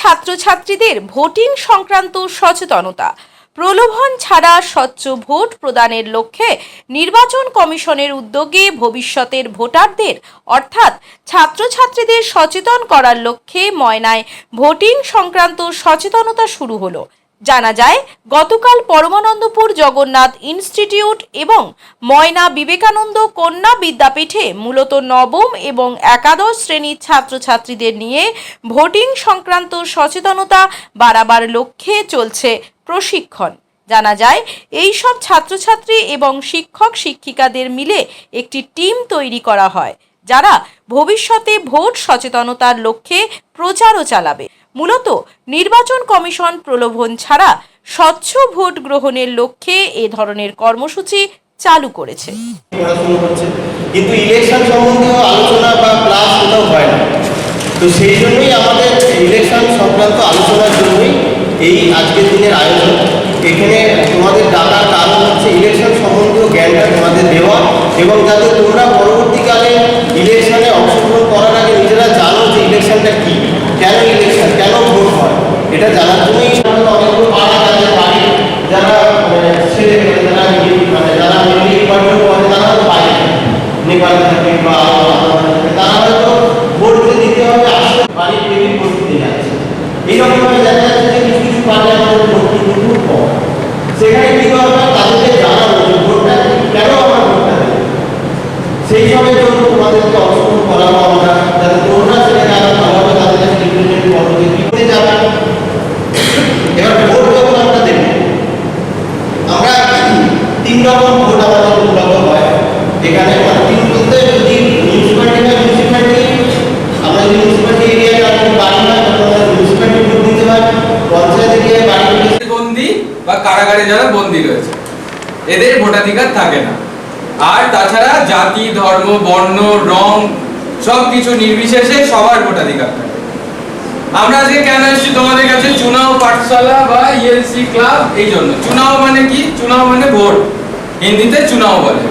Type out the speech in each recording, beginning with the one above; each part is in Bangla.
ছাত্রছাত্রীদের ভোটিং সংক্রান্ত সচেতনতা। প্রলোভন ছাড়া স্বচ্ছ ভোট প্রদানের লক্ষ্যে নির্বাচন কমিশনের উদ্যোগে ভবিষ্যতের ভোটারদের, অর্থাৎ ছাত্রছাত্রীদের সচেতন করার লক্ষ্যে ময়নায় ভোটিং সংক্রান্ত সচেতনতা শুরু হলো। জানা যায়, গতকাল পরমানন্দপুর জগন্নাথ ইনস্টিটিউট এবং ময়না বিবেকানন্দ কন্যা বিদ্যাপীঠে মূলত নবম এবং একাদশ শ্রেণির ছাত্রছাত্রীদের নিয়ে ভোটিং সংক্রান্ত সচেতনতা বাড়াবার লক্ষ্যে চলছে প্রশিক্ষণ। জানা যায় এই সব ছাত্রছাত্রী এবং শিক্ষক শিক্ষিকাদের মিলে একটি টিম তৈরি করা হয়, যারা ভবিষ্যতে ভোট সচেতনতার লক্ষ্যে প্রচারও চালাবে। মূলত নির্বাচন কমিশন প্রলোভন ছাড়া স্বচ্ছ ভোট গ্রহণের লক্ষ্যে এ ধরনের কর্মসূচি চালু করেছে। কিন্তু ইলেকশন সম্বন্ধীয় আলোচনা বা ক্লাস কোথাও হয় না। তো সেই জন্যই আমাদের ইলেকশন সংক্রান্ত আলোচনার জন্যই এই আজকের দিনের আয়োজন। এখানে তোমাদের ডাকার কারণ হচ্ছে ইলেকশন সম্বন্ধীয় জ্ঞানটা তোমাদের দেওয়া এবং যাতে তোমরা পরবর্তীকালে ইলেকশনে অংশগ্রহণ করার আগে নিজেরা জানো যে ইলেকশনটা কী কেন ইলেকশন কেন ভোট হয় এটা জানার জন্যই আমরা অনেকগুলো পাড়া যাদের বাড়ি যারা মানে, ছেলে মেয়ে যারা মি- মানে যারা মিলিটারি ডিপার্টমেন্ট করে তারা তো বাইরে নেপালে থাকে বা আলাদা থাকে। তারা হয়তো ভোট যে দিতে হবে আসলে বাড়ির টেবিল ভোট দিতে যাচ্ছে এইরকমভাবে দেখা যাচ্ছে যে কিছু কিছু পার্টি আমাদের ভোট কিন্তু খুব কম সেখানে কি দরকার তাদেরকে জানানো যে ভোটটা কেন আমরা ভোটটা দেবো সেই সবের জন্য তোমাদেরকে অংশগ্রহণ করাবো আমরা, যাতে তোমরা সেটাকে আরও ভালোভাবে তাদের কাছে রিপ্রেজেন্ট করো যে কি যাবে। এবার ভোট যখন আমরা দেবো, আমরা তিন রকম ভোট আমাদের মূলত হয়। এখানে মানে তিন বলতে যদি মিউনিসিপ্যালিটি বা মিউনিসিপ্যালিটি আমরা যদি মিউনিসিপ্যালিটি এরিয়ায় আমাদের বাড়ি হয় তখন আমাদের মিউনিসিপ্যালিটি ভোট দিতে হয় পঞ্চায়েত এরিয়ায় বাড়ি হলে বন্দি বা কারাগারে যারা বন্দি রয়েছে, এদের ভোটাধিকার থাকে না। আর তাছাড়া জাতি, ধর্ম, বর্ণ, রং সব কিছু নির্বিশেষে সবার ভোটাধিকার থাকে। আমরা আজকে কেন এসেছি তোমাদের কাছে? চুনাও পাঠশালা বা ইএলসি ক্লাব এই জন্য। চুনাও মানে কি? চুনাও মানে ভোট। হিন্দিতে চুনাও বলে।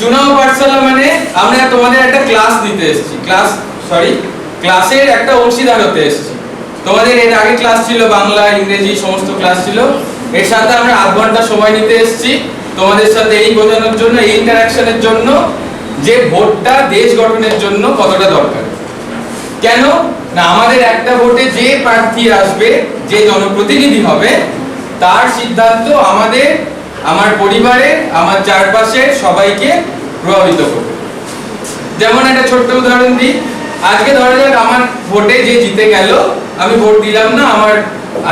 চুনাও পাঠশালা মানে আমরা তোমাদের একটা ক্লাস দিতে এসেছি। ক্লাস সরি ক্লাসের একটা অংশীদার হতে এসেছি। তোমাদের এর আগে ক্লাস ছিল বাংলা, ইংরেজি, সমস্ত ক্লাস ছিল। এর সাথে আমরা আধ ঘণ্টা সময় নিতে এসেছি। তোমাদের সাথে এই বোঝানোর জন্য, এই ইন্টারাকশনের জন্য যে ভোটটা দেশ গঠনের জন্য কতটা দরকার। কেন? না, আমাদের একটা ভোটে যে প্রার্থী আসবে, যে জনপ্রতিনিধি হবে, তার সিদ্ধান্ত আমাদের, আমার পরিবারে, আমার চারপাশে সবাইকে প্রভাবিত করবে। যেমন একটা ছোট্ট উদাহরণ দিই। আজকে ধরা যাক আমার ভোটে যে জিতে গেল আমি ভোট দিলাম না, আমার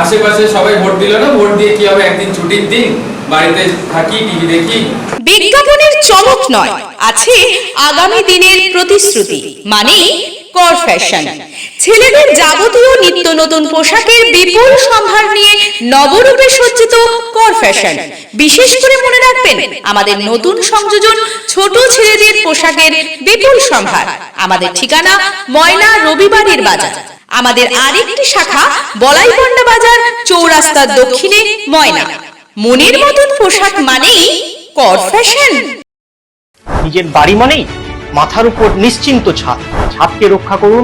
আশেপাশে সবাই ভোট দিল না, ভোট দিয়ে কি হবে? একদিন ছুটির দিন, বাড়িতে থাকি, টিভি দেখি। বিজ্ঞাপনের চমক নয়, আছে আগামী দিনের প্রতিশ্রুতি মানে কর ফ্যাশন ছেলেদের যাবতীয় নিত্য নতুন পোশাকের বিপুল সম্ভার নিয়ে নবরূপে সজ্জিত কর ফ্যাশন। বিশেষ করে মনে রাখবেন, আমাদের নতুন সংযোজন ছোট ছেলেদের পোশাকের বিপুল সম্ভার। আমাদের ঠিকানা ময়না রবিবারের বাজার। আমাদের আরেকটি শাখা বলাইপন্ডা বাজার, চৌরাস্তার দক্ষিণে ময়না। মনের মতন পোশাক মানেই কর ফ্যাশন। নিজের বাড়ি মানেই মাথার উপর নিশ্চিন্ত ছাদ। ছাদকে রক্ষা করুন